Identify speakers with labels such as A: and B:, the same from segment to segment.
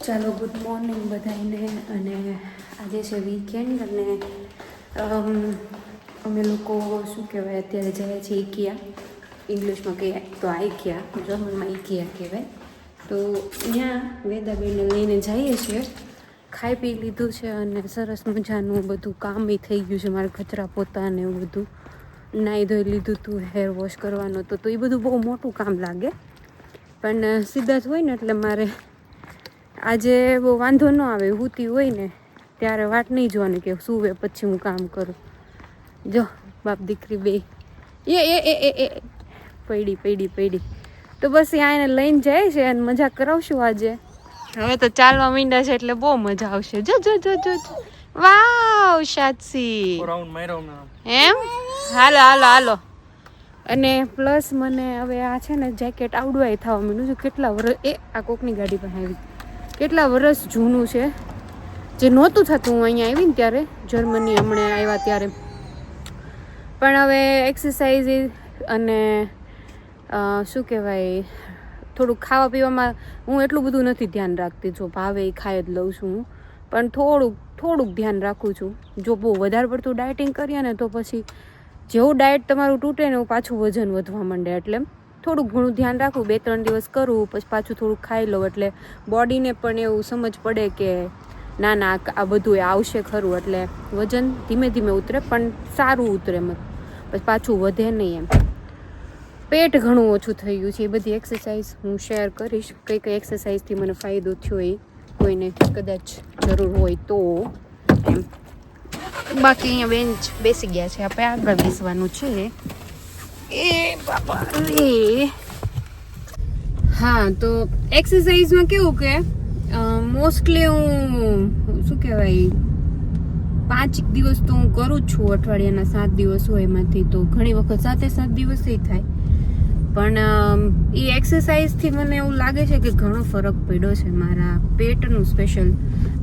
A: ચાલો good morning બધાને અને આજે છે વીકેન્ડ અને, અમે લોકો શું કહેવાય, અત્યારે જઈએ છીએ ઇકિયા ઇંગ્લિશમાં કહીએ તો આઈકિયા જર્મનમાં ઇકિયા કહેવાય. તો ત્યાં વેદાબેનને લઈને જઈએ છીએ. ખાઈ પી લીધું છે અને સરસ મજાનું બધું કામ બી થઈ ગયું છે. મારે કચરા પોતા ને એવું બધું. નાહી ધોઈ લીધું હતું હેર વોશ કરવાનું હતું તો એ બધું બહુ મોટું કામ લાગે. પણ જ હોય ને એટલે મારે આજે બહુ વાંધો ન આવે હુતી હોય ને ત્યારે વાટ નહીં જોવાની કે સુવે પછી હું કામ કરું. જો બાપ દીકરી બે. એ એ એ એ એ. પૈડી પૈડી પૈડી. તો બસ ત્યાં એને લઈને જાય છે અને મજા કરાવશું આજે. હવે તો ચાલવા માંડ્યા છે એટલે બહુ મજા આવશે. જો જો જો જો. વાવ
B: સાચી.
A: એમ? હાલો હાલો હાલો. અને પ્લસ મને હવે આ છે ને જેકેટ આવડવાય થવા માંડ્યું છે. કેટલા વર્ષ એ આ કોકની ગાડી પાસે આવી. કેટલા વર્ષ જૂનું છે? જે નહોતું થતું, હું અહીંયા આવી ને ત્યારે, જર્મની હમણાં આવ્યા ત્યારે. પણ હવે એક્સરસાઇઝ અને શું કહેવાય થોડુંક ખાવા પીવામાં હું એટલું બધું નથી ધ્યાન રાખતી. જો ભાવે એ ખાઈ જ લઉં છું હું. પણ થોડુંક થોડુંક ધ્યાન રાખું છું. જો બહુ વધારે પડતું ડાયટિંગ કરીએ ને તો પછી, જેવું ડાયટ તમારું તૂટે ને એવું પાછું વજન વધવા માંડે. એટલે થોડુંક ઘણું ધ્યાન રાખું બે ત્રણ દિવસ કરું પછી પાછું થોડુંક ખાઈ લઉં. એટલે બોડીને પણ એવું સમજ પડે કે ના ના, આ- આ બધું એ આવશે ખરું. એટલે વજન ધીમે ધીમે ઉતરે, પણ સારું ઉતરે મત પછી પાછું વધે નહીં એમ. પેટ ઘણું ઓછું થઈ ગયું છે. એ બધી એક્સરસાઇઝ હું શેર કરીશ. કઈ કઈ એક્સરસાઇઝથી મને ફાયદો થયો એ કોઈને કદાચ જરૂર હોય તો એમ. બાકી અહીંયા બેન્ચ બેસી ગયા છે. આપણે આગળ બેસવાનું છે. એ બાપા. રે હા, તો એક્સરસાઇઝમાં કેવું કે મોસ્ટલી હું, શું કહેવાય, પાંચ દિવસ તો હું કરું જ છું, અઠવાડિયાના સાત દિવસ હોય એમાંથી તો ઘણી વખત સાતે સાત દિવસ થાય. પણ એ એક્સરસાઇઝથી મને એવું લાગે છે કે ઘણો ફરક પડ્યો છે મારા પેટનું સ્પેશિયલ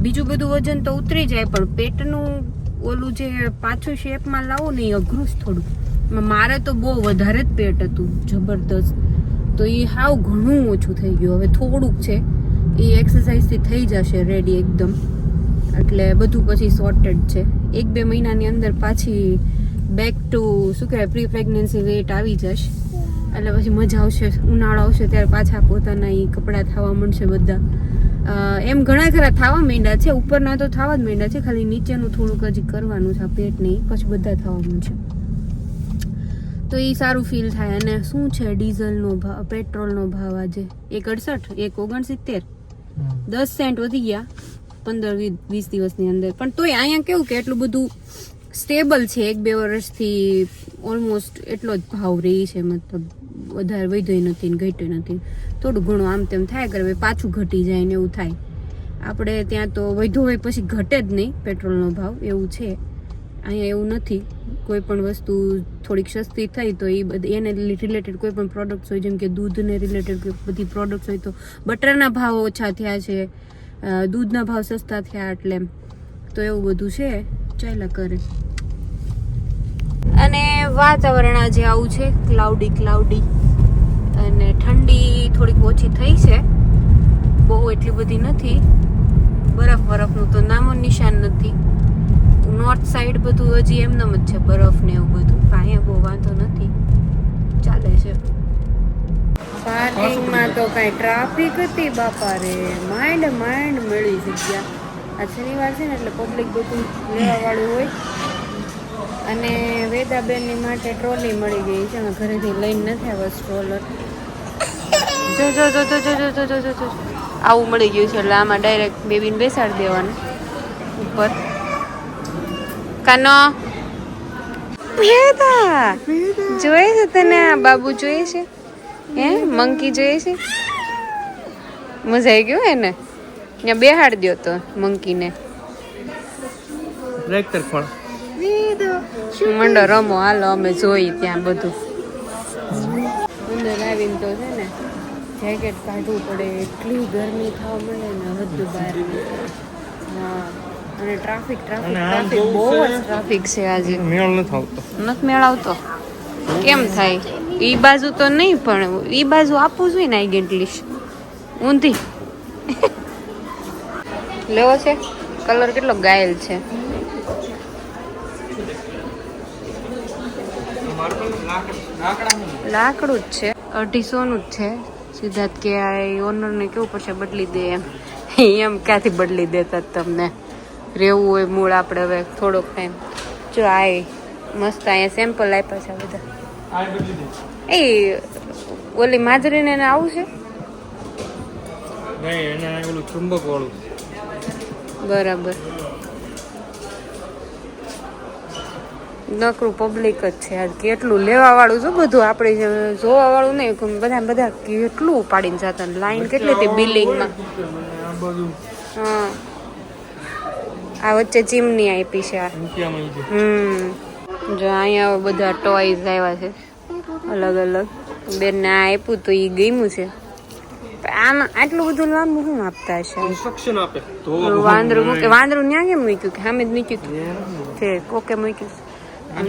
A: બીજું બધું વજન તો ઉતરી જાય, પણ પેટનું ઓલું જે પાછું શેપમાં લાવું ને એ અઘરું જ થોડું. મારે તો બહુ વધારે જ પેટ હતું, જબરદસ્ત. તો એ હાવ ઘણું ઓછું થઈ ગયું. હવે થોડુંક છે. એ એક્સરસાઇઝથી થઈ જશે રેડી એકદમ. એટલે બધું પછી સોર્ટેડ છે. એક બે મહિનાની અંદર પાછી બેક ટુ શું કહેવાય પ્રી પ્રેગ્નન્સી વેટ આવી જશે. એટલે પછી મજા આવશે, ઉનાળો આવશે, ત્યારે પાછા પોતાના એ કપડાં થવા મળશે બધા. એમ ઘણા ખરા થવા માંડ્યા છે. ઉપરના તો થવા જ માંડ્યા છે, ખાલી નીચેનું થોડુંક હજી કરવાનું છે પેટ નહીં પછી બધા થવા મળશે તો એ સારું ફીલ થાય. અને શું છે ડીઝલનો ભાવ પેટ્રોલનો ભાવ આજે? એક અડસઠ એક ઓગણસિત્તેર. દસ સેન્ટ વધી ગયા પંદર વીસ દિવસની અંદર. પણ તોય અહીંયા કેવું કે એટલું બધું સ્ટેબલ છે. એક બે વર્ષથી ઓલમોસ્ટ એટલો જ ભાવ રહી છે. મતલબ વધારે વધ્યો નથી ને ઘટ્યો નથી. થોડું ઘણું આમ તેમ થાય. કરે પાછું ઘટી જાય ને એવું થાય. આપણે ત્યાં તો વધ્યો હોય પછી ઘટે જ નહીં પેટ્રોલનો ભાવ. એવું છે. અહીંયા એવું નથી. કોઈ પણ વસ્તુ થોડીક સસ્તી થઈ તો એ બધી, એને રિલેટેડ કોઈ પણ પ્રોડક્ટ્સ હોય, જેમ કે દૂધને રિલેટેડ બધી પ્રોડક્ટ્સ હોય તો બટરના ભાવ ઓછા થયા છે દૂધના ભાવ સસ્તા થયા એટલે તો એવું બધું છે. ચાલ્યા કરે. અને વાતાવરણ આજે આવું છે ક્લાઉડી ક્લાઉડી અને ઠંડી થોડીક ઓછી થઈ છે. બહુ એટલી બધી નથી. બરફ બરફનું તો નામો નિશાન નથી. નોર્થ સાઈડ બધું હજી એમનેમ જ છે, બરફ ને એવું બધું. કાંઈ બહુ વાંધો નથી. ચાલે છે. પાર્કિંગમાં તો કાંઈ ટ્રાફિક હતી બાપા રે માઇન્ડ માઇન્ડ મળી જગ્યા. આ શનિવાર છે ને એટલે પબ્લિક બધું લેવા વાળું હોય. અને વેદાબેનની માટે ટ્રોલી મળી ગઈ છે. અમે ઘરેથી લઈને નથી આવ્યા સ્ટ્રોલર જો જો જો જો જો જો જો જો આવું મળી ગયું છે એટલે આમાં ડાયરેક્ટ બેબીને બેસાડી દેવાનું. ઉપર. કાનો? વેદા જોઈએ છે તને આ બાબુ જોઈએ છે? હે મંકી જોઈએ છે? મજા આવી ગયું એને. ને ત્યાં બેહાડ દ્યો તો મંકીને.
B: ટ્રેક્ટર ફળ.
A: મંડો રમો હાલો અમે જોઈ ત્યાં બધું. અંદર આવીને તો છે ને જેકેટ કાઢવું પડે. એટલી ગરમી થવા મળે ને બધું બહાર હા. અને ટ્રાફિક ટ્રાફિક ટ્રાફિક. બહુ જ ટ્રાફિક છે આજે.
B: મેળ નથી આવતો.
A: નથી મેળવતો કેમ થાય? એ બાજુ તો નહીં પણ ઈ બાજુ આપવું જોઈએ ને આઈ એટલીસ્ટ ઊંધી. લેવો છે? કલર કેટલો ગાયલ છે? લાકડું જ છે. અઢીસોનું જ છે. સિદ્ધાર્થ કે આ ઓનરને કેવું પડશે બદલી દે એમ. એમ ક્યાંથી બદલી દેતા તમને? રહેવું હોય મૂળ આપણે હવે થોડોક ટાઈમ જો આ મસ્ત અહીંયા સેમ્પલ આપ્યા છે બધા. એ ઓલી માજરીને એને આવું છે? બરાબર. નકરું પબ્લિક જ છે આજ કેટલું લેવા વાળું છે બધું. આપણે જે જોવા વાળું નહીં બધા બધા કેટલું ઉપાડીને જતા. લાઈન કેટલી હતી બિલ્ડિંગમાં હા. આ વચ્ચે ચીમની આપી છે. આ હમ. જો અહીંયા બધા ટોયઝ આવ્યા છે. અલગ અલગ. બેનને આ આપ્યું તો એ ગમ્યું છે. આમ આટલું બધું લાંબુ શું આપતા છે
B: ઇન્સ્ટ્રક્શન આપે. તો
A: વાંદરું મૂકે વાંદરું ન્યા કેમ મૂક્યું કે? સામે જ મૂક્યું છે કોકે મૂક્યું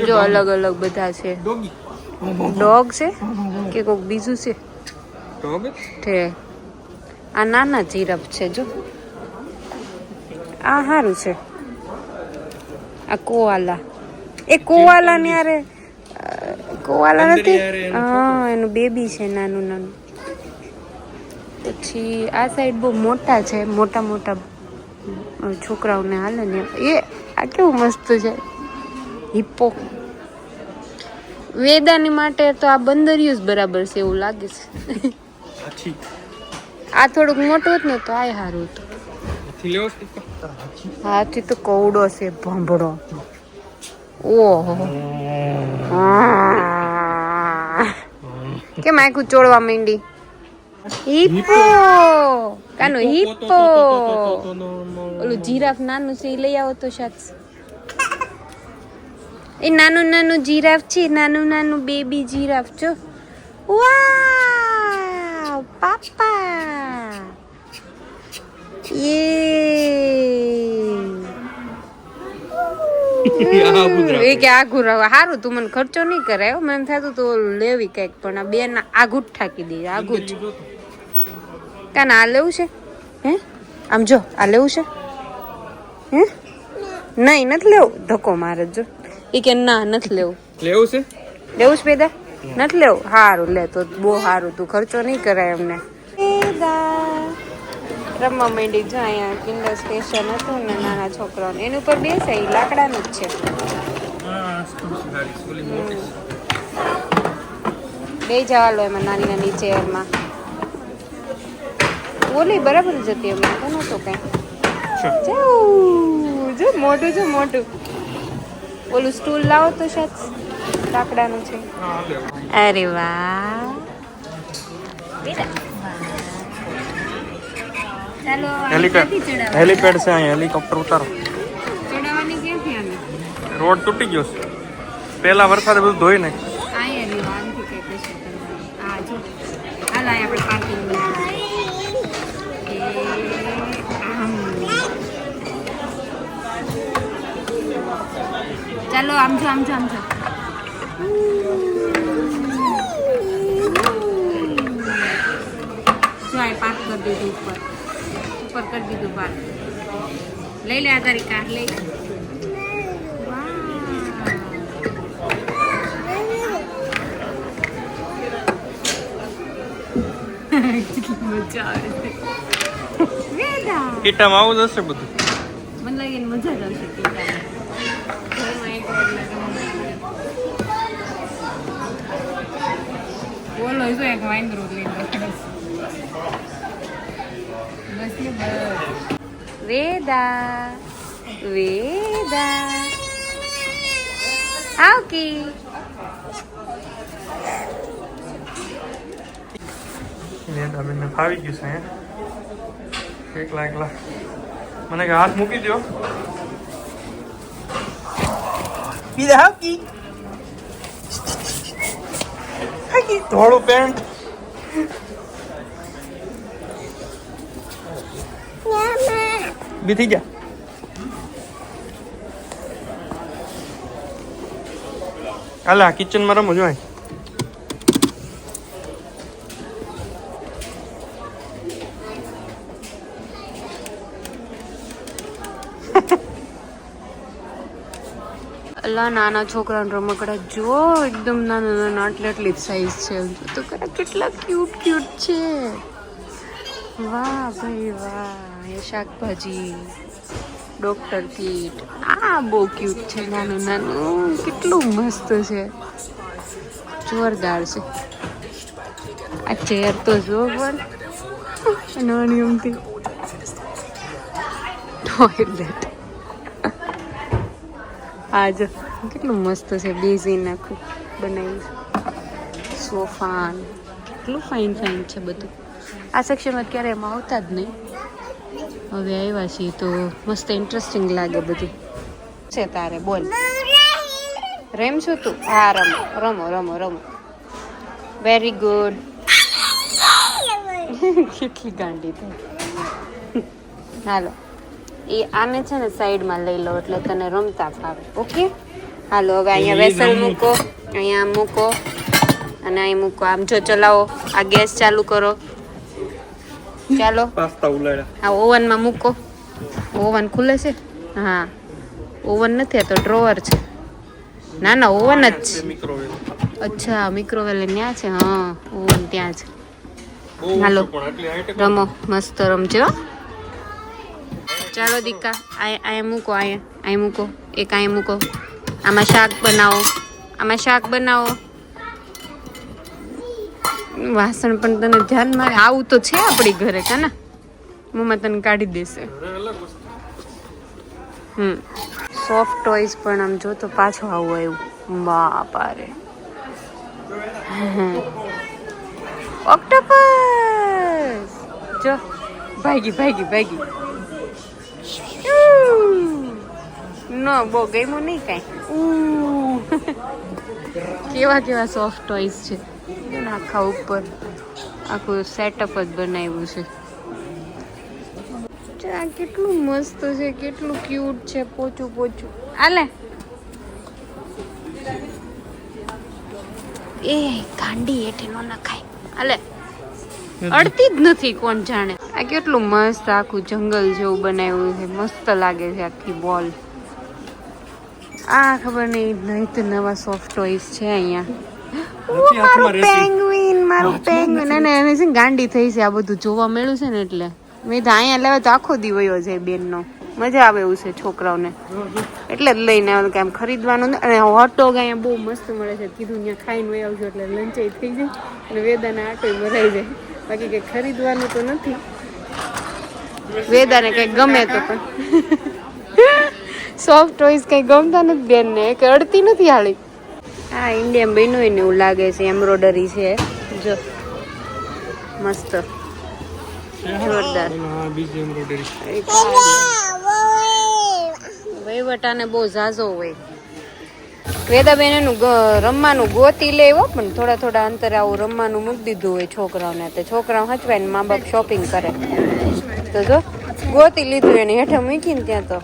A: જો અલગ અલગ બધા છે.
B: ડોગ.
A: છે? કે કોક બીજું છે?
B: ડોગ
A: છે. આ નાના જીરફ છે જો. આ સારું છે. આ કોવાલા. એ કોવાલા ને યારે કોવાલા નથી? હા એનું બેબી છે નાનું નાનું. પછી આ સાઈડ બહુ મોટા છે મોટા મોટા છોકરાઓને હાલે ને. એ આ કેવું મસ્ત છે? હિપ્પો વેદાની માટે તો આ બંદરિયું જ બરાબર છે એવું લાગે છે. આ થોડુંક મોટું હતું ને તો આ સારું હતું.
B: હાથી
A: તો કવડો છે ભંભળો ઓહો. કેમ આખું ચોળવા માંડી? હિપ્પો! કાનો હિપ્પો ઓલું જીરાફ નાનું છે એ લઈ આવો તો શાત એ નાનું નાનું જીરાફ છે નાનું નાનું બેબી જીરાફ જો. વાવ પાપા! એ કે આઘું રહે સારું તું મને ખર્ચો નહીં કરાયો મને થતું તો લેવી કંઈક પણ આ બે ના આઘું જ ઠાકી દે આઘું જ કાન આ લેવું છે? હે? આમ જો આ લેવું છે? હે? નહીં નથી લેવું. ધક્કો મારે જ જો. એ કે ના નથી લેવું.
B: લેવું છે?
A: લેવું છે પેદા? નથી લેવું? સારું લે તો બહુ સારું તું ખર્ચો નહીં કરાય અમને. રમવા માંડી જો અહીંયા કિન્ડર સ્ટેશન હતું ને નાના છોકરાઓને. એની ઉપર બેસે એ લાકડાનું જ છે. બે જવા લો એમાં નાની નાની ચેરમાં. ઓલી બરાબર જ હતી એમાં તો નહોતો કઈ. જો મોટું જો મોટું ઓલું સ્ટૂલ લાવો તો શાયદ લાકડાનું છે. અરે વાહ.
B: હેલિપેડ હેલિપેડ છે અહીંયા હેલિકોપ્ટર ઉતારો. રોડ તૂટી ગયો છે. પહેલા વરસાદે બધું ધોઈ ને
A: ચાલો આમ છો આમ છો આમ છો જો આ પાર્ક કરી દીધું ઉપર. ઉપર કરી દીધું પાર્ક લઈ લે આ તારી કાર લઈ મજા આવે
B: કીટામાં આવું જ હશે બધું?
A: મને લાગે એને મજા જ આવશે. બોલો જો એક વાંદરો લઈને બેઠો છે. બસ ને બસ વેદા વેદા આવકી
B: બેન ફાવી ગયું છે, હે? એકલા એકલા. મને કે હાથ મૂકી દો બીજા હાકી ધોળું પેન્ટ. બીથી ગયા હાલે આ કિચનમાં રમો જો.
A: અલા, નાના છોકરાના રમકડા જો એકદમ નાના નાના આટલી આટલી સાઈઝ છે તો કેટલા ક્યુટ ક્યુટ છે. વાહ ભાઈ, વાહ. શાકભાજી ડોક્ટર કીટ આ બહુ ક્યુટ છે નાનું નાનું. કેટલું મસ્ત છે. જોરદાર છે. આ ચેર તો જો પણ નાની અમથી ટોયલેટ આ જો કેટલું મસ્ત છે બેઝી નાખું બનાવ્યું સોફાન સોફા કેટલું ફાઇન ફાઇન છે બધું. આ સેક્શનમાં ક્યારેય એમાં આવતા જ નહીં. હવે આવ્યા છીએ તો મસ્ત ઇન્ટરેસ્ટિંગ લાગે બધું. છે તારે બોલ. રેમ છો તું? હા રમો રમો રમો રમો. વેરી ગુડ કેટલી ગાંડી થઈ હાલો. એ આને છે ને સાઈડમાં લઈ લો એટલે તને રમતા ફાવે. ઓકે હાલો હવે અહીંયા વેસલ મૂકો અહીંયા મૂકો અને અહીં મૂકો. આમ જો ચલાવો આ ગેસ ચાલુ કરો. ચાલો.
B: પાસ્તા ઉલાડ્યા
A: આ ઓવનમાં મૂકો. ઓવન ખુલે છે? હા. ઓવન નથી તો ડ્રોવર છે. ના ના ઓવન જ છે. અચ્છા મિક્રોવેલ ત્યાં છે? હા ઓવન ત્યાં છે. હાલો. રમો મસ્ત રમજો હો. ચાલો દીકા આ મૂકો અહીંયા અહીં મૂકો. એક અહીં મૂકો. આમાં શાક બનાવો. આમાં શાક બનાવો. વાસણ પણ તને ધ્યાનમાં આવું. તો છે આપણી ઘરે, કાના? મમ્મા તને કાઢી દેશે. હમ. સોફ્ટ ટોયસ પણ આમ જો તો પાછો આવું આવ્યું. બા પારે ઓક્ટોપસ! જો ભાગી ભાગી ભાગી નો, બહુ ગમ્યું નહીં કાંઈ. કેવા કેવા સોફ્ટ ટોયસ છે. આખા ઉપર આખું સેટઅપ જ બનાવ્યું છે. આ કેટલું મસ્ત છે કેટલું ક્યુટ છે પોચું પોચું. આલે. એ ગાંડી હેઠે નો નખાય. આલે. અડતી જ નથી કોણ જાણે. આ કેટલું મસ્ત આખું જંગલ જેવું બનાવ્યું છે. મસ્ત લાગે છે આખી બોલ. આ ખબર નહીં નહીં તો નવા સોફ્ટ ટોયસ છે અહીંયા.
B: નથી હાથમાં રહેતી.
A: પેંગ્વિન મારું પેંગ્વિન અને એને છે ને ગાંડી થઈ છે આ બધું જોવા મળ્યું છે ને એટલે. મેં તો અહીંયા લેવા તો આખો દી વયો છે બેનનો. મજા આવે એવું છે છોકરાઓને. એટલે જ લઈને આવે કે આમ ખરીદવાનું ને અને હોટડોગ અહીંયા બહુ મસ્ત મળે છે. કીધું ત્યાં ખાઈને વહી આવજો એટલે લંચાઈ થઈ જાય. અને વેદાના આટો ભરાઈ જાય. બાકી કંઈ ખરીદવાનું તો નથી. વેદાને કંઈ ગમે તો પણ. સોફ્ટ ટોઈસ કંઈ ગમતા નથી બેનને. કે અડતી નથી હાળી. આ ઇન્ડિયન બન્યું ને એવું લાગે છે એમ્બ્રોડરી છે. જો, મસ્ત. જોરદાર.
B: હા
A: વહીવટાને બહુ ઝાઝો હોય. વેદાબેન એનું રમવાનું ગોતી લે હો, પણ થોડા થોડા અંતરે આવું રમવાનું મૂકી દીધું હોય છોકરાઓને. તો છોકરાઓ હચવાય ને મા બાપ શોપિંગ કરે. તો જો, ગોતી લીધું એને હેઠે મૂકીને ત્યાં તો.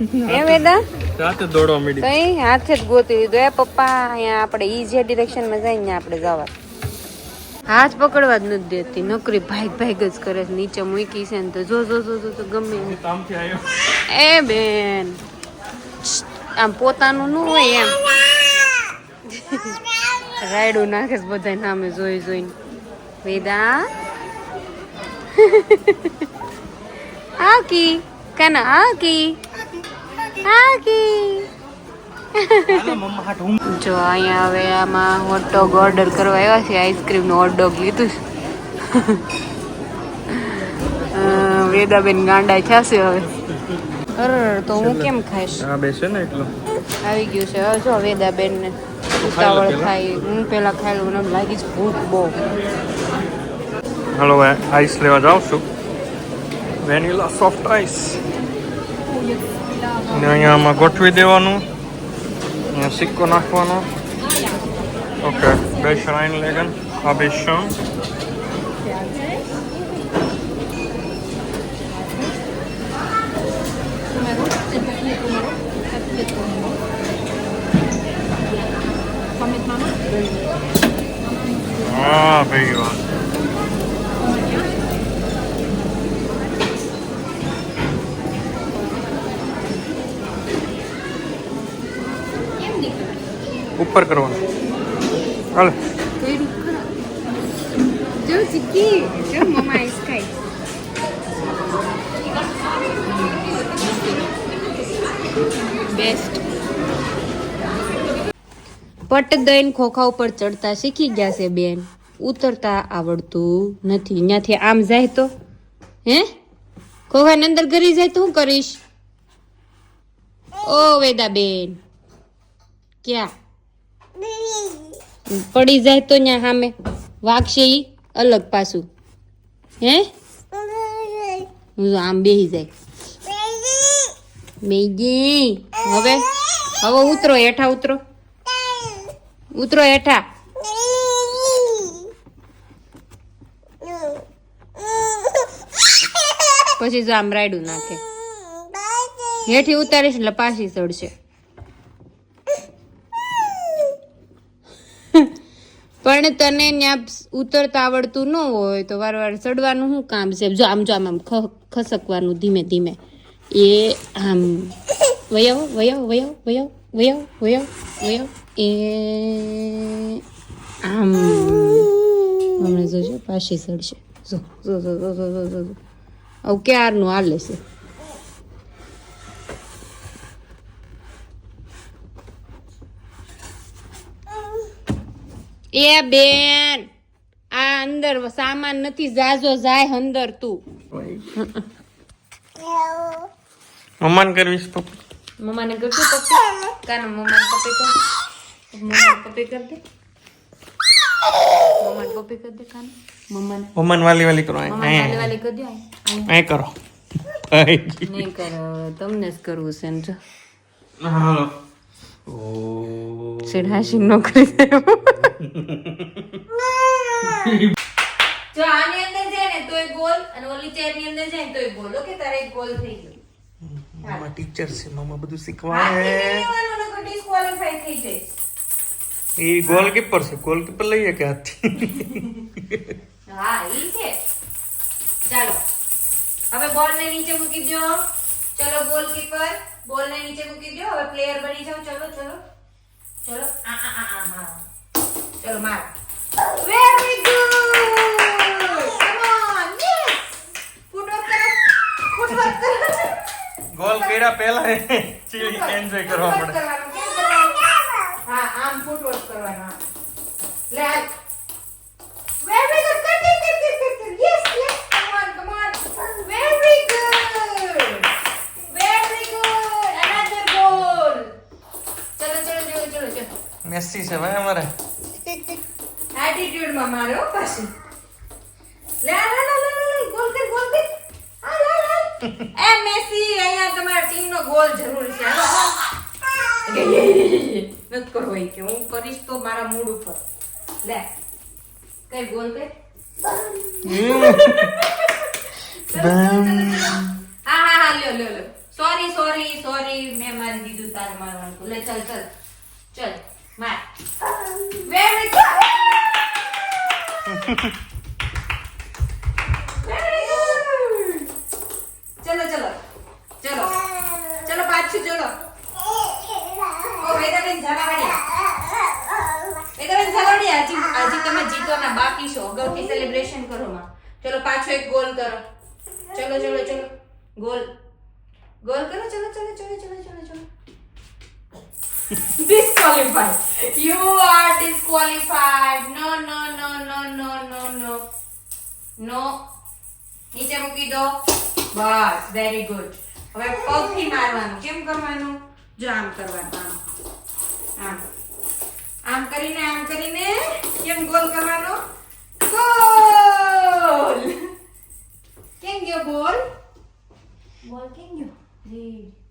A: એ વેદા
B: રાતે દોડવા
A: મળી
B: માંડી
A: હાથે જ ગોતી દીધો એ પપ્પા અહીંયા આપણે ઈ જે ડિરેક્શનમાં જાય ને આપણે જવા. હાથ પકડવા જ નથી દેતી. નોકરી ભાઈ ભાઈ જ કરે છે. નીચે મૂકી છે ને તો જો જો જો જો તો ગમે એમ. એ બેન. આમ પોતાનું ન હોય એમ. રાયડું નાખે છે બધા નામે જોઈ જોઈને. વેદા આકી કાના? આકી
B: હું
A: જો અહીંયા હવે આમાં હોટડોગ ઓર્ડર કરવા આવ્યા છે આઈસ્ક્રીમનું હોટડોગ લીધું છે. વેદાબેન ગાંડા થશે હવે. અરે તો હું કેમ ખાઈશ?
B: આ બેસે ને એટલો.
A: આવી ગયું છે. હવે જો વેદાબેન ને ઉતાવળ થાય. હું પેલા ખાયેલું લઉં મને લાગી છે ભૂખ બહુ.
B: હાલો આઈસ લેવા જાઉં છું. વેનીલા સોફ્ટ આઈસ અને અહીંયા આમાં ગોઠવી દેવાનું અહીંયા સિક્કો નાખવાનો ઓકે બે શ્રાઇન લેગન આ બે schon Ah, ભાઈ વાહ ઉપર કરવાનું. હાલે.
A: પટ દઈને ખોખા ઉપર ચડતા શીખી ગયા છે બેન. ઉતરતા આવડતું નથી. ત્યાંથી આમ જાય તો? હે? ખોખાની અંદર ઘરી જાય તો શું કરીશ? ઓ વેદા બેન. ક્યાં? પડી જાય તો ત્યાં સામે વાગશે એ અલગ પાછું. હે? આમ બેહી જાય. મેગી. હવે? હવે ઉતરો હેઠા, ઉતરો. ઉતરો હેઠા. પછી જો આમ રાયડું નાખે. હેઠી ઉતારીશ એટલે પાછી ચડશે પણ તને ત્યાં ઉતરતા આવડતું ન હોય તો વાર વાર ચડવાનું શું કામ છે? જો આમ જો આમ આમ ખસકવાનું ધીમે ધીમે. એ આમ, વયો વયો વયો વયો વયો વયો વયો. એ આમ. હમણાં જોજો, પાછી સડશે. જો જો જો જો જો જો જો. આવું ક્યારનું હાલે છે? એ બેન આ અંદર સામાન નથી જાજો જાય અંદર તું.
B: મમ્માને કરવીશ પપ્પા.
A: મમ્માને કરશું પપ્પી? કાનો મમ્માને પપ્પી કર મમ્માને પપ્પી કર દે? મમ્માને પપ્પી કર દે કાનો? મમ્માને.
B: મમ્માને વાલી વાલી કરો
A: આય. વાલી વાલી કર દે
B: આય. કરો.
A: નહીં કરો તમને જ કરવું છે ને જો.
B: હાલો.
A: હાસી નોકરી જો આની અંદર જાય ને તોય ગોલ અને ઓલી ચેરની અંદર જાય ને તોય ગોલ ઓકે તારે એક ગોલ થઈ ગયો.
B: મમ્મા ટીચર છે મમ્મા બધું શીખવાડે.
A: disqualify થઈ જાય
B: એ ગોલકીપર છે ગોલકીપર લઈએ કે હાથથી.
A: હા ઈ છે. ચાલો. હવે બોલ ને નીચે મૂકી દો ચલો ગોલકીપર બોલ ને નીચે મૂકી દો હવે પ્લેયર બની જાઓ ચલો ચલો. ચલો આ આ આ આ મારો ચલો માર. Very good come on yes footwork કરો. ફૂટવર્ક કરો.
B: ગોલ કર્યા પહેલા ચીલી એન્જોય કરવા પડે?
A: હા આમ ફૂટવર્ક કરવાનું. લે
B: મેસી છે ભાઈ અમારે.
A: એટીટ્યુડમાં મારો પછી. લે લે લે લે ગોલ કર ગોલ કર. આ લે લે. એ મેસી અહીંયા તમારા ટીમ નો ગોલ જરૂર છે. કરવો ઈ કે હું કરીશ તો મારા મૂડ ઉપર. લે કઈ ગોલ કર. હા હા હા લ્યો લ્યો લ્યો. સોરી સોરી સોરી મેં મારી દીધું તારે મારવાનું. લે ચલ ચલ. ચલ. માર વેરી ગુડ Very good. ચલો ચલો ચલો ચલો પાછું ચલો ઓ વેદાબેન ઝાલાવાડિયા. વેદાબેન ઝાલાવાડિયા હજી હજી તમે જીતવાના બાકી છો. અગાઉથી સેલિબ્રેશન કરો માં. ચલો પાછો એક ગોલ કરો. ચલો ચલો ચલો. ગોલ ગોલ કરો? ચલો ચલો ચલો ચલો ચલો ચલો. disqualified. You are disqualified. No, no, no, no, no, no, no. No. નીચે મૂકી દો. બસ વેરી ગુડ હવે પગથી મારવાનું. કેમ કરવાનું? જો આમ કરવાનું આમ. આમ. કરીને આમ કરીને. કેમ ગોલ કરવાનો? ગોલ! કેમ ગયો બોલ બોલ કેમ ગયો? જી